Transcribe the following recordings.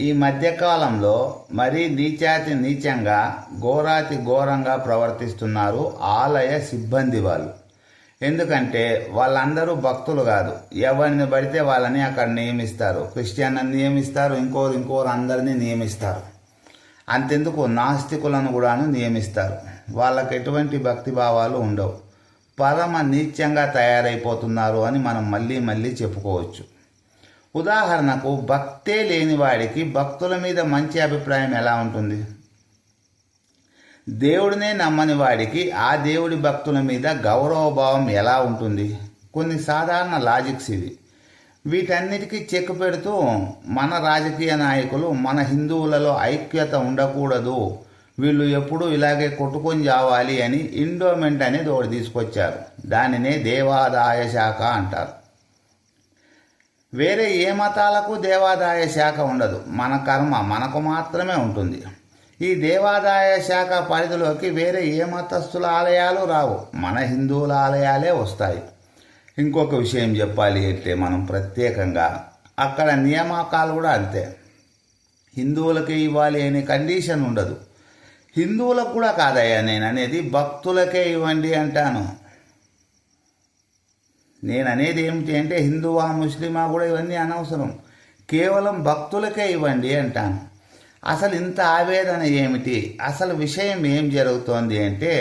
ఈ మధ్యకాలంలో మరీ నీచాతి నీచంగా ఘోరాతి ఘోరంగా ప్రవర్తిస్తున్నారు ఆలయ సిబ్బంది వాళ్ళు. ఎందుకంటే వాళ్ళందరూ భక్తులు కాదు. ఎవరిని పడితే వాళ్ళని అక్కడ నియమిస్తారు. క్రిస్టియన్ నియమిస్తారు. ఇంకోరు ఇంకోరు అందరినీ నియమిస్తారు. అంతెందుకు నాస్తికులను కూడాను నియమిస్తారు. వాళ్ళకి ఎటువంటి భక్తి భావాలు ఉండవు. పరమ నీచ్యంగా తయారైపోతున్నారు అని మనం మళ్ళీ మళ్ళీ చెప్పుకోవచ్చు. ఉదాహరణకు భక్తే లేని వాడికి భక్తుల మీద మంచి అభిప్రాయం ఎలా ఉంటుంది? దేవుడినే నమ్మని వాడికి ఆ దేవుడి భక్తుల మీద గౌరవభావం ఎలా ఉంటుంది? కొన్ని సాధారణ లాజిక్స్ ఇవి. వీటన్నిటికీ చెక్ పెడుతూ మన రాజకీయ నాయకులు మన హిందువులలో ఐక్యత ఉండకూడదు. వీళ్ళు ఎప్పుడూ ఇలాగే కొట్టుకొని చావాలి అని ఇండోమెంట్ అనేది ఒకటి తీసుకొచ్చారు. దానినే దేవాదాయ శాఖ అంటారు. వేరే ఏ మతాలకు దేవాదాయ శాఖ ఉండదు. మన కర్మ మనకు మాత్రమే ఉంటుంది. ఈ దేవాదాయ శాఖ పరిధిలోకి వేరే ఏ మతస్థుల ఆలయాలు రావు. మన హిందువుల ఆలయాలే వస్తాయి. ఇంకొక విషయం చెప్పాలి అంటే మనం ప్రత్యేకంగా అక్కడ నియామకాలు కూడా అంతే. హిందువులకి ఇవ్వాలి అనే కండిషన్ ఉండదు. హిందువులకు కూడా కాదయ్యా నేను అనేది భక్తులకే ఇవ్వండి అంటాను. నేను అనేది ఏమిటి అంటే హిందువా ముస్లిమా కూడా ఇవన్నీ అనవసరం. కేవలం భక్తులకే ఇవ్వండి అంటాను. అసలు ఇంత ఆవేదన ఏమిటి? అసలు విషయం ఏం జరుగుతోంది అంటే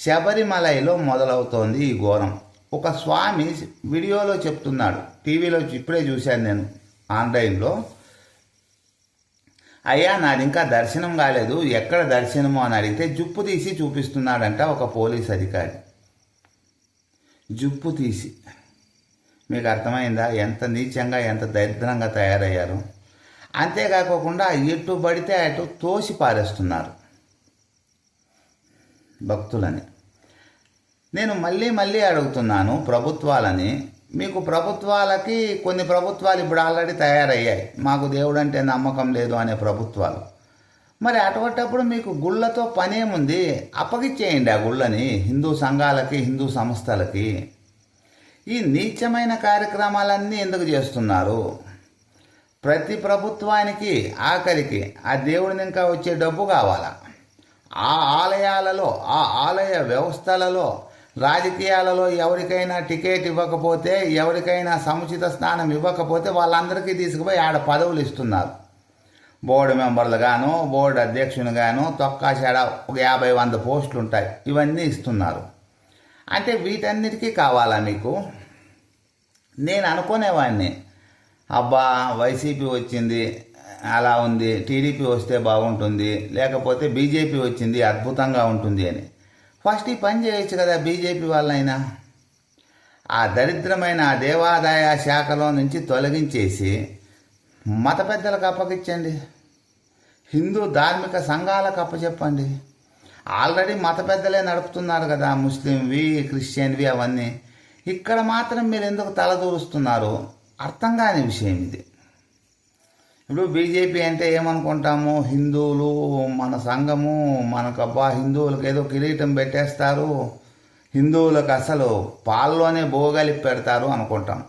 శబరిమలైలో మొదలవుతోంది ఈ ఘోరం. ఒక స్వామి వీడియోలో చెప్తున్నాడు. టీవీలో ఇప్పుడే చూశాను నేను ఆన్లైన్లో. అయ్యా నాది ఇంకా దర్శనం కాలేదు. ఎక్కడ దర్శనము అని అడిగితే జుప్పు తీసి చూపిస్తున్నాడంట ఒక పోలీస్ అధికారి. జుప్పు తీసి. మీకు అర్థమైందా? ఎంత నీచంగా ఎంత దరిద్రంగా తయారయ్యారు. అంతేకాకుండా ఎటు పడితే అటు తోసి పారేస్తున్నారు భక్తులని. నేను మళ్ళీ మళ్ళీ అడుగుతున్నాను ప్రభుత్వాలని. మీకు ప్రభుత్వాలకి కొన్ని ప్రభుత్వాలు ఇప్పుడు ఆల్రెడీ తయారయ్యాయి. మాకు దేవుడు అంటే నమ్మకం లేదు అనే ప్రభుత్వాలు. మరి అటువంటప్పుడు మీకు గుళ్ళతో పనేముంది? అప్పగిచ్చేయండి ఆ గుళ్ళని హిందూ సంఘాలకి హిందూ సంస్థలకి. ఈ నీచమైన కార్యక్రమాలన్నీ ఎందుకు చేస్తున్నారు? ప్రతి ప్రభుత్వానికి ఆఖరికి ఆ దేవుడిని ఇంకా వచ్చే డబ్బు కావాలా? ఆ ఆలయాలలో ఆ ఆలయ వ్యవస్థలలో రాజకీయాలలో ఎవరికైనా టికెట్ ఇవ్వకపోతే ఎవరికైనా సముచిత స్థానం ఇవ్వకపోతే వాళ్ళందరికీ తీసుకుపోయి ఆడ పదవులు ఇస్తున్నారు. బోర్డు మెంబర్లు గాను బోర్డు అధ్యక్షుని గాను తొక్కాశాడ ఒక యాభై వంద పోస్టులు ఉంటాయి ఇవన్నీ ఇస్తున్నారు. అంటే వీటన్నిటికీ కావాలా మీకు? నేను అనుకునేవాడిని అబ్బా వైసీపీ వచ్చింది అలా ఉంది టీడీపీ వస్తే బాగుంటుంది లేకపోతే బీజేపీ వచ్చింది అద్భుతంగా ఉంటుంది అని. ఫస్ట్ ఈ పని చేయొచ్చు కదా బీజేపీ వాళ్ళైనా? ఆ దరిద్రమైన ఆ దేవాదాయ శాఖలో నుంచి తొలగించేసి మత పెద్దలకు అప్పగించండి హిందూ ధార్మిక సంఘాలకు అప్పచెప్పండి. ఆల్రెడీ మత పెద్దలే నడుపుతున్నారు కదా ముస్లింవి క్రిస్టియన్వి అవన్నీ. ఇక్కడ మాత్రం మీరు ఎందుకు తలదూరుస్తున్నారు? అర్థం కాని విషయం ఇది. ఇప్పుడు బీజేపీ అంటే ఏమనుకుంటాము? హిందువులు మన సంఘము మనకు అబ్బా హిందువులకు ఏదో కిరీటం పెట్టేస్తారు. హిందువులకు అసలు పాల్లోనే బోగలిపి పెడతారు అనుకుంటాం.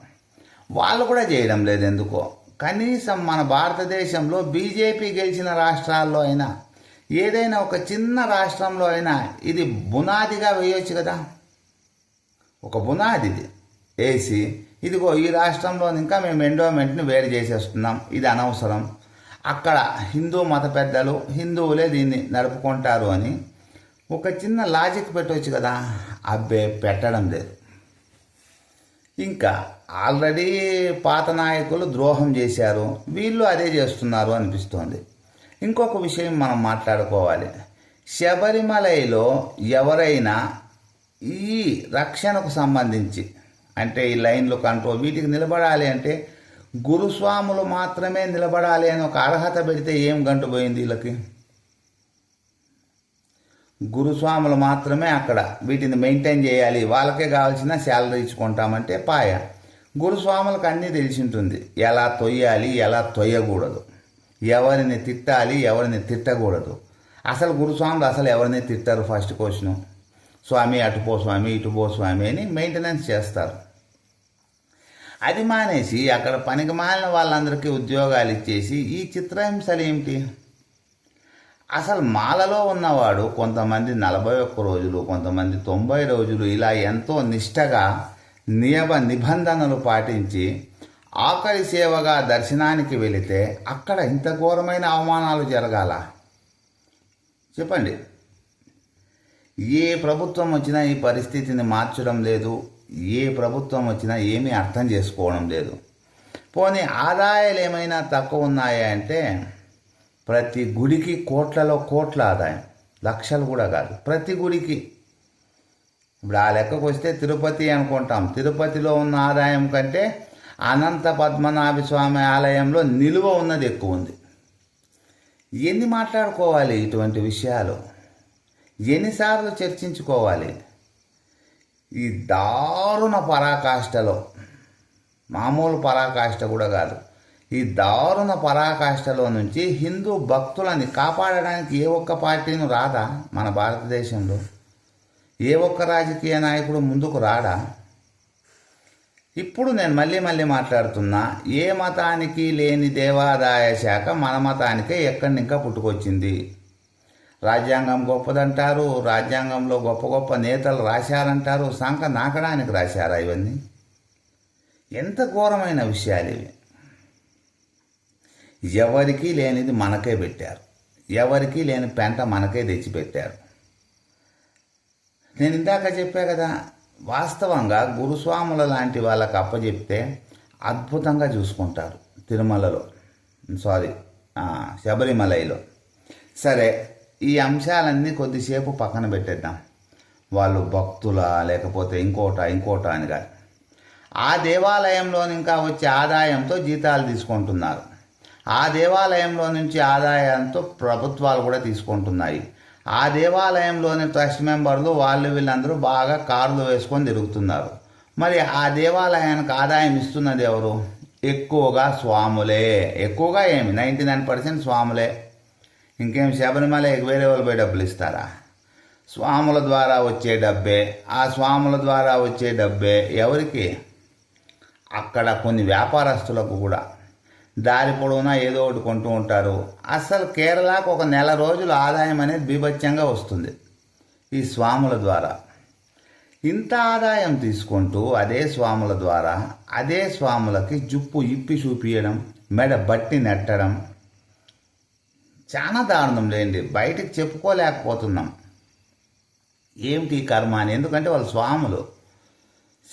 వాళ్ళు కూడా చేయడం లేదు ఎందుకో. కనీసం మన భారతదేశంలో బీజేపీ గెలిచిన రాష్ట్రాల్లో అయినా ఏదైనా ఒక చిన్న రాష్ట్రంలో అయినా ఇది బునాదిగా వేయొచ్చు కదా? ఒక బునాదిది వేసి ఇదిగో ఈ రాష్ట్రంలో ఇంకా మేము ఎండోమెంట్ని వేరు చేసేస్తున్నాం. ఇది అనవసరం. అక్కడ హిందూ మత పెద్దలు హిందువులే దీన్ని నడుపుకుంటారు అని ఒక చిన్న లాజిక్ పెట్టవచ్చు కదా? అబ్బే పెట్టడం లేదు. ఇంకా ఆల్రెడీ పాత నాయకులు ద్రోహం చేశారు వీళ్ళు అదే చేస్తున్నారు అనిపిస్తోంది. ఇంకొక విషయం మనం మాట్లాడుకోవాలి. శబరిమలైలో ఎవరైనా ఈ రక్షణకు సంబంధించి అంటే ఈ లైన్లు కంట్రోల్ వీటికి నిలబడాలి అంటే గురుస్వాములు మాత్రమే నిలబడాలి అని ఒక అర్హత పెడితే ఏం గంటు పోయింది వీళ్ళకి? గురుస్వాములు మాత్రమే అక్కడ వీటిని మెయింటైన్ చేయాలి. వాళ్ళకే కావాల్సిన శాలరీ ఇచ్చుకుంటామంటే పాయ. గురుస్వాములకు అన్నీ తెలిసి ఉంటుంది ఎలా తొయ్యాలి ఎలా తొయ్యకూడదు. ఎవరిని తిట్టాలి ఎవరిని తిట్టకూడదు. అసలు గురుస్వాములు అసలు ఎవరిని తిట్టారు ఫస్ట్ క్వశ్చన్ స్వామి అటుపో స్వామి ఇటుపో స్వామి అని మెయింటెనెన్స్ చేస్తారు. అది మానేసి అక్కడ పనికి మాలిన వాళ్ళందరికీ ఉద్యోగాలు ఇచ్చేసి ఈ చిత్రహింసలు ఏమిటి? అసలు మాలలో ఉన్నవాడు కొంతమంది నలభై ఒక్క రోజులు కొంతమంది తొంభై రోజులు ఇలా ఎంతో నిష్టగా నియమ నిబంధనలు పాటించి ఆఖరి సేవగా దర్శనానికి వెళితే అక్కడ ఇంత ఘోరమైన అవమానాలు జరగాల? చెప్పండి. ఏ ప్రభుత్వం వచ్చినా ఈ పరిస్థితిని మార్చడం లేదు. ఏ ప్రభుత్వం వచ్చినా ఏమీ అర్థం చేసుకోవడం లేదు. పోనీ ఆదాయాలు ఏమైనా తక్కువ ఉన్నాయా అంటే ప్రతి గుడికి కోట్లలో కోట్ల ఆదాయం. లక్షలు కూడా కాదు. ప్రతి గుడికి. ఇప్పుడు ఆ లెక్కకు వస్తే తిరుపతి అనుకుంటాం. తిరుపతిలో ఉన్న ఆదాయం కంటే అనంత పద్మనాభ స్వామి ఆలయంలో నిలువ ఉన్నది ఎక్కువ ఉంది. ఎన్ని మాట్లాడుకోవాలి ఇటువంటి విషయాలు? ఎన్నిసార్లు చర్చించుకోవాలి? ఈ దారుణ పరాకాష్ఠలో. మామూలు పరాకాష్ఠ కూడా కాదు. ఈ దారుణ పరాకాష్ఠలో నుంచి హిందూ భక్తులని కాపాడడానికి ఏ ఒక్క పార్టీను రాదా మన భారతదేశంలో? ఏ ఒక్క రాజకీయ నాయకుడు ముందుకు రాడా? ఇప్పుడు నేను మళ్ళీ మళ్ళీ మాట్లాడుతున్నా ఏ మతానికి లేని దేవాదాయ శాఖ మన మతానికే ఎక్కడి ఇంకా పుట్టుకొచ్చింది? రాజ్యాంగం గొప్పదంటారు రాజ్యాంగంలో గొప్ప గొప్ప నేతలు రాశారంటారు సంఖ నాకడానికి రాశారా ఇవన్నీ? ఎంత ఘోరమైన విషయాలు ఇవి? ఎవరికీ లేనిది మనకే పెట్టారు. ఎవరికీ లేని పెంట మనకే తెచ్చిపెట్టారు. నేను ఇందాక చెప్పా కదా వాస్తవంగా గురుస్వాముల లాంటి వాళ్ళకి అప్పచెప్తే అద్భుతంగా చూసుకుంటారు తిరుమలలో. సారీ శబరిమలైలో. సరే ఈ అంశాలన్నీ కొద్దిసేపు పక్కన పెట్టేద్దాం. వాళ్ళు భక్తుల లేకపోతే ఇంకోట ఇంకోట అని కాదు. ఆ దేవాలయంలో ఇంకా వచ్చే ఆదాయంతో జీతాలు తీసుకుంటున్నారు. ఆ దేవాలయంలో నుంచి ఆదాయంతో ప్రభుత్వాలు కూడా తీసుకుంటున్నాయి. ఆ దేవాలయంలోని ట్రస్ట్ మెంబర్లు వాళ్ళు వీళ్ళందరూ బాగా కార్లు వేసుకొని తిరుగుతున్నారు. మరి ఆ దేవాలయానికి ఆదాయం ఇస్తున్నది ఎవరు? ఎక్కువగా స్వాములే. ఎక్కువగా ఏమి? నైంటీ నైన్ పర్సెంట్ స్వాములే. ఇంకేం శబరిమల వేరే వాళ్ళు పోయి డబ్బులు ఇస్తారా? స్వాముల ద్వారా వచ్చే డబ్బే. ఆ స్వాముల ద్వారా వచ్చే డబ్బే ఎవరికి? అక్కడ కొన్ని వ్యాపారస్తులకు కూడా. దారి పొడవునా ఏదో ఒకటి కొంటూ ఉంటారు. అసలు కేరళకు ఒక నెల రోజులు ఆదాయం అనేది బీభత్యంగా వస్తుంది ఈ స్వాముల ద్వారా. ఇంత ఆదాయం తీసుకుంటూ అదే స్వాముల ద్వారా అదే స్వాములకి జుప్పు ఇప్పి చూపించడం మెడ బట్టి నెట్టడం చాలా దారుణం లేండి. బయటకు చెప్పుకోలేకపోతున్నాం. ఏమిటి కర్మ అని? ఎందుకంటే వాళ్ళు స్వాములు.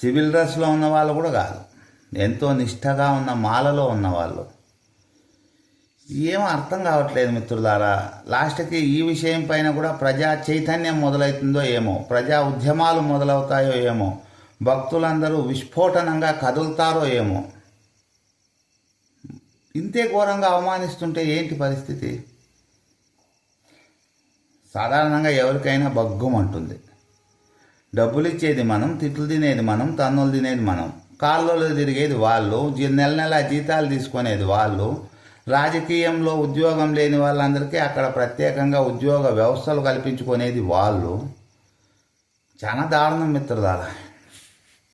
సివిల్ డ్రెస్లో ఉన్న వాళ్ళు కూడా కాదు. ఎంతో నిష్టగా ఉన్న మాలలో ఉన్నవాళ్ళు. ఏం అర్థం కావట్లేదు మిత్రులారా. లాస్ట్కి ఈ విషయం పైన కూడా ప్రజా చైతన్యం మొదలవుతుందో ఏమో ప్రజా ఉద్యమాలు మొదలవుతాయో ఏమో భక్తులందరూ విస్ఫోటనంగా కదులుతారో ఏమో. ఇంతే ఘోరంగా అవమానిస్తుంటే ఏంటి పరిస్థితి? సాధారణంగా ఎవరికైనా బగ్గుమంటుంది డబ్బులు ఇచ్చేది మనం తిట్లు తినేది మనం తన్నులు తినేది మనం. కాళ్ళలో తిరిగేది వాళ్ళు నెల నెల జీతాలు తీసుకునేది వాళ్ళు. రాజకీయంలో ఉద్యోగం లేని వాళ్ళందరికీ అక్కడ ప్రత్యేకంగా ఉద్యోగ వ్యవస్థలు కల్పించుకునేది వాళ్ళు. చాలా దారుణం మిత్రులారా